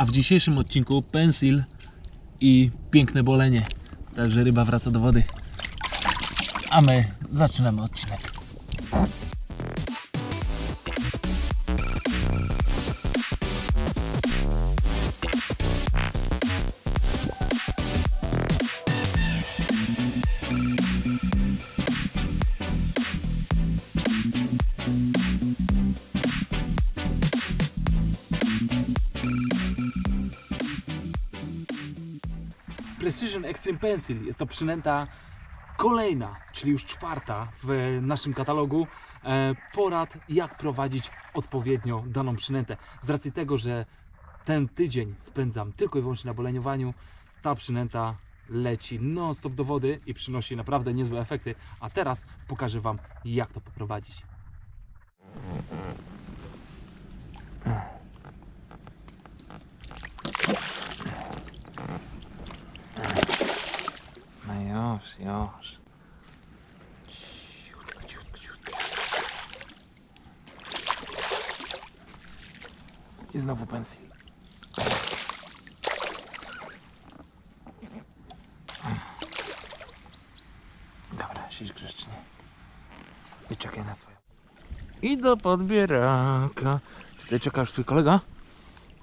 A w dzisiejszym odcinku pensil i piękne bolenie. Także ryba wraca do wody. A my zaczynamy odcinek. Precision Extreme Pencil jest to przynęta kolejna, czyli już czwarta w naszym katalogu e, porad, jak prowadzić odpowiednio daną przynętę. Z racji tego, że ten tydzień spędzam tylko i wyłącznie na boleniowaniu, ta przynęta leci non-stop do wody i przynosi naprawdę niezłe efekty. A teraz pokażę Wam, jak to poprowadzić. No już, już. Ciutko, ciutko, ciutko. I znowu pensji. Dobra, siedź grzecznie. I czekaj na swoją. I do podbieraka. Tutaj czeka już twój kolega.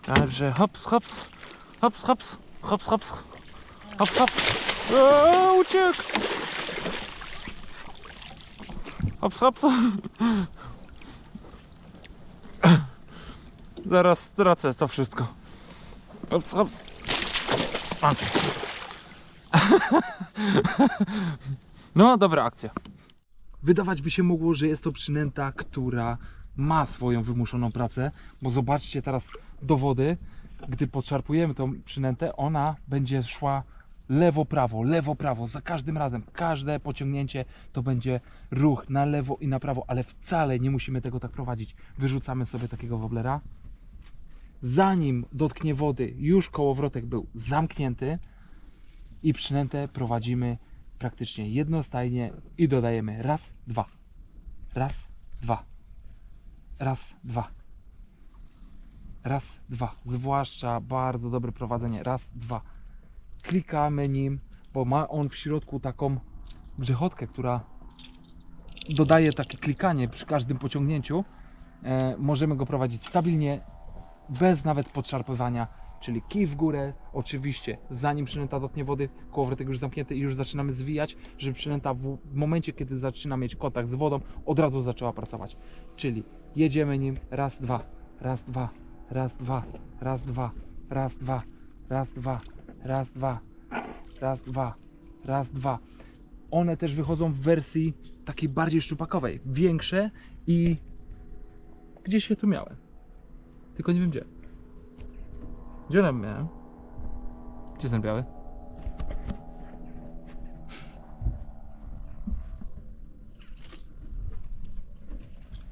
Także hops, hops, hops, hops, hops, hops, hop, hop. O, uciekł! Hops, hops. Zaraz stracę to wszystko. Hops, hops. No, dobra akcja. Wydawać by się mogło, że jest to przynęta, która ma swoją wymuszoną pracę, bo zobaczcie teraz do wody, gdy podszarpujemy tą przynętę, ona będzie szła lewo, prawo, lewo, prawo, za każdym razem, każde pociągnięcie to będzie ruch na lewo i na prawo, ale wcale nie musimy tego tak prowadzić. Wyrzucamy sobie takiego woblera. Zanim dotknie wody, już kołowrotek był zamknięty i przynętę prowadzimy praktycznie jednostajnie i dodajemy raz, dwa, raz, dwa, raz, dwa, raz, dwa. Zwłaszcza bardzo dobre prowadzenie, raz, dwa. Klikamy nim, bo ma on w środku taką grzechotkę, która dodaje takie klikanie przy każdym pociągnięciu. E, możemy go prowadzić stabilnie, bez nawet podszarpywania, czyli kij w górę, oczywiście zanim przynęta dotknie wody, kołowrotek już zamknięty i już zaczynamy zwijać, żeby przynęta w momencie, kiedy zaczyna mieć kontakt z wodą, od razu zaczęła pracować. Czyli jedziemy nim raz, dwa, raz, dwa, raz, dwa, raz, dwa, raz, dwa, raz, dwa, raz, dwa, raz, dwa, raz, dwa. One też wychodzą w wersji takiej bardziej szczupakowej, większe i gdzieś je tu miałem. Tylko nie wiem gdzie. Gdzie one miałem? Gdzie jest ten biały?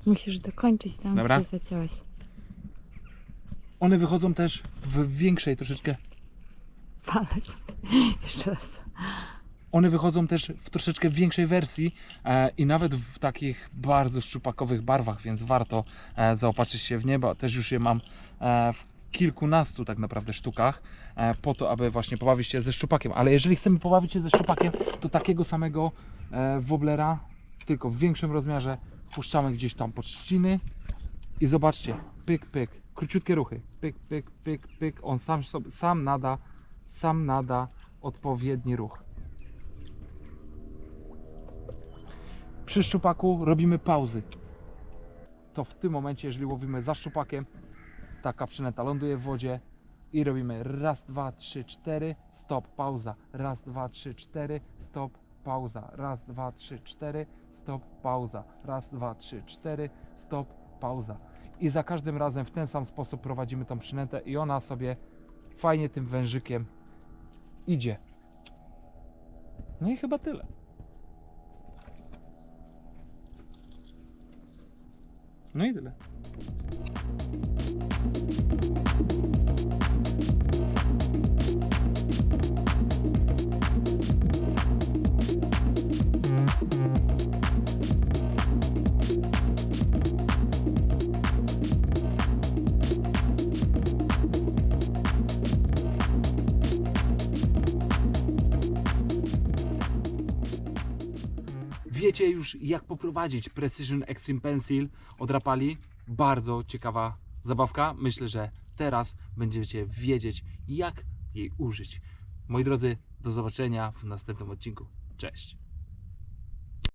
Musisz dokończyć tam, Dobra. gdzie zaciąłeś. One wychodzą też w większej troszeczkę. Palec. Jeszcze raz. One wychodzą też w troszeczkę większej wersji e, i nawet w takich bardzo szczupakowych barwach, więc warto e, zaopatrzyć się w niebo. Też już je mam e, w kilkunastu tak naprawdę sztukach, po to, aby właśnie pobawić się ze szczupakiem. Ale jeżeli chcemy pobawić się ze szczupakiem, to takiego samego woblera, tylko w większym rozmiarze, puszczamy gdzieś tam pod trzciny i zobaczcie, pyk, pyk, króciutkie ruchy, pyk, pyk, pyk, pyk, on sam, sam nada, sam nada odpowiedni ruch. Przy szczupaku robimy pauzy. To w tym momencie, jeżeli łowimy za szczupakiem, taka przynęta ląduje w wodzie i robimy raz, dwa, trzy, cztery, stop, pauza, raz, dwa, trzy, cztery, stop, pauza, raz, dwa, trzy, cztery, stop, pauza, raz, dwa, trzy, cztery, stop, pauza. I za każdym razem w ten sam sposób prowadzimy tą przynętę i ona sobie fajnie tym wężykiem idzie. No i chyba tyle. Neydi lan? Mm-hmm. Wiecie już jak poprowadzić Precision Extreme Pencil od Rapali. Bardzo ciekawa zabawka. Myślę, że teraz będziecie wiedzieć jak jej użyć. Moi drodzy, do zobaczenia w następnym odcinku. Cześć!